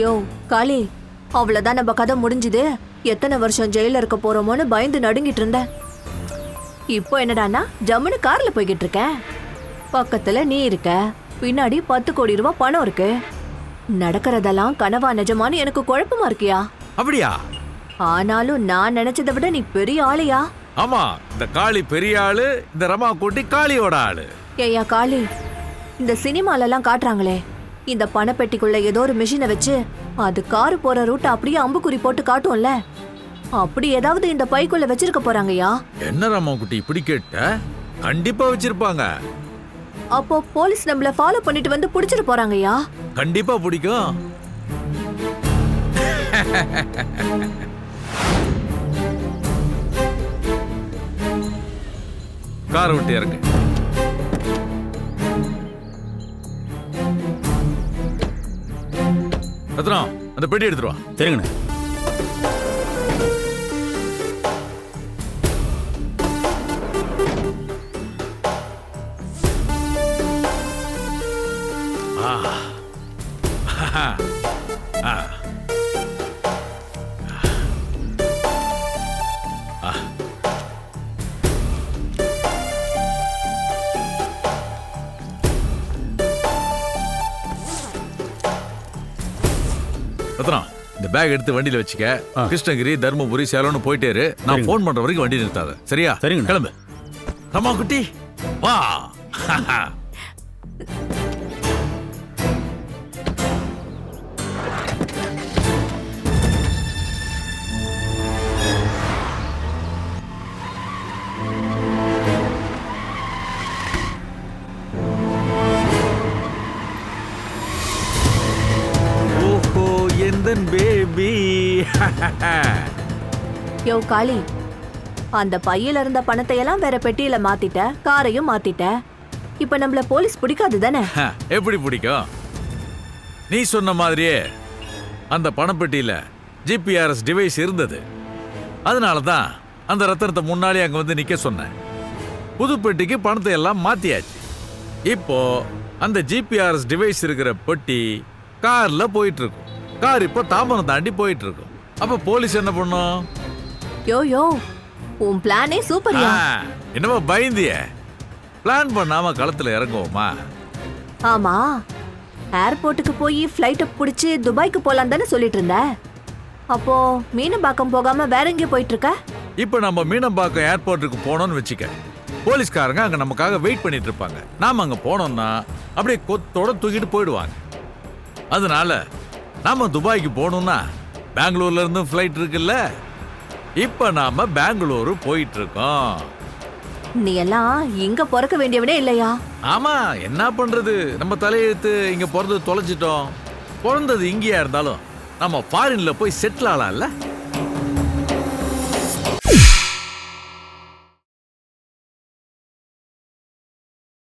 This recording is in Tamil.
யோ காளி அவ்வளவுதான் நம்ம கதை முடிஞ்சுது. எத்தனை வருஷம் ஜெயில இருக்க போறோமோன்னு பயந்து நடுங்கிட்டு இருந்தேன் இப்போ என்னடான்னா ஜம்முன்னு கார்ல போய்கிட்டு இருக்கேன். பக்கத்துல நீ இருக்க பின்னாடி பத்து கோடி ரூபாய் பணம் இருக்கு. நடக்கிறதெல்லாம் கனவா நிஜமான்னு எனக்கு குழப்பமா இருக்கியா? அப்படியா? ஆனாலும் நான் நினைச்சதை விட நீ பெரிய ஆளையா? ஆமா இந்த காளி பெரிய ஆளு இந்த ரமா குட்டி காளியோட ஆளு. ஏய்யா காளி இந்த சினிமால எல்லாம் காட்டுறாங்களே. இந்த பணப்பெட்டிக்குள்ள ஏதோ ஒரு மிஷினை வச்சு அது காரு போற ரூட் அப்படியே அம்புக்குறி போட்டு காட்டும்ல. அப்படி ஏதாவது இந்த பைக்குள்ள வச்சிருக்க போறாங்கய்யா. என்ன ரமா குட்டி இப்படி கேட்ட? கண்டிப்பா வச்சிருப்பாங்க. அப்போ போலீஸ் நம்மள ஃபாலோ பண்ணிட்டு வந்து புடிச்சிட்டு போறாங்கய்யா. கண்டிப்பா பிடிக்கும். கார் விட்டு இறங்கு. ரத்னம் அந்த பெட்டி எடுத்துட்டு வா. சரிங்கண்ணே ரத்னம் இந்த பேக் எடுத்து வண்டியில வச்சுக்க. கிருஷ்ணகிரி தருமபுரி சேலம்னு போயிட்டே இரு நான் சரிங்க. ஃபோன் பண்ற வரைக்கும் வண்டி நிறுத்தாத. சரியா? சரிங்கண்ணா. கிளம்பு. ரமா குட்டி. வா. எந்தன் பேபி. யோ காளி அந்த பையில இருந்த பணத்தை எல்லாம் வேற பெட்டியில மாத்திட்ட காரையும் மாத்திட்ட. இப்ப நம்மள போலீஸ் பிடிக்காது தானே? எப்படி பிடிக்கும்? நீ சொன்ன மாதிரியே அந்த பணப்பெட்டியில ஜிபிஆர்எஸ் டிவைஸ் இருந்தது. அதனால தான் அந்த ரத்தனத்தை முன்னாலே அங்க வந்து நிக்க சொன்னேன். புது பெட்டிக்கு பணத்தை எல்லாம் மாத்தியாச்சு. இப்போ அந்த ஜிபிஆர்எஸ் டிவைஸ் இருக்கிற பெட்டி கார்ல போயிட்டு இருக்கும் கார் இப்போ தாம்பரம் தாண்டி போயிட்டு இருக்கும் அப்ப போலீஸ் என்ன பண்ணும்? யோ யோ உன் பிளானே சூப்பர்யா. ஆ, என்னமோ பயந்திய. பிளான் பண்ணாம களத்துல இறங்குவோமா? ஆமா ஏர்போர்ட்டுக்கு போய் ஃப்ளைட்டை பிடிச்சி துபாய்க்கு போலாம் தானே சொல்லிட்டு இருந்த. அப்போ மீனம்பாக்கம் போகாம வேற எங்கேயும் போயிட்டு இருக்க இப்போ நம்ம மீனம்பாக்கம் ஏர்போர்ட்டுக்கு போனோம்னு வச்சுக்க. போலீஸ்காரங்க அங்க நமக்காக வெயிட் பண்ணிட்டு இருப்பாங்க. நாம அங்க போனோம்னா அப்படியே கொத்தோட தூக்கிட்டு போயிடுவாங்க. அதனால நாம துபாய்க்கு போகணும்னா பெங்களூர்ல இருந்து ஃப்ளைட் இருக்குல்ல? இப்போ நாம பெங்களூரு போயிட்டு இருக்கோம் நீ எல்லாம் இங்க பிறக்க வேண்டியவனே இல்லையா? ஆமா என்ன பண்றது? நம்ம தலையெழுத்து இங்க பிறந்து தொலைச்சிட்டோம் பிறந்தது இங்கேயா இருந்தாலும் நம்ம ஃபாரின்ல போய் செட்டில் ஆகலாம்ல?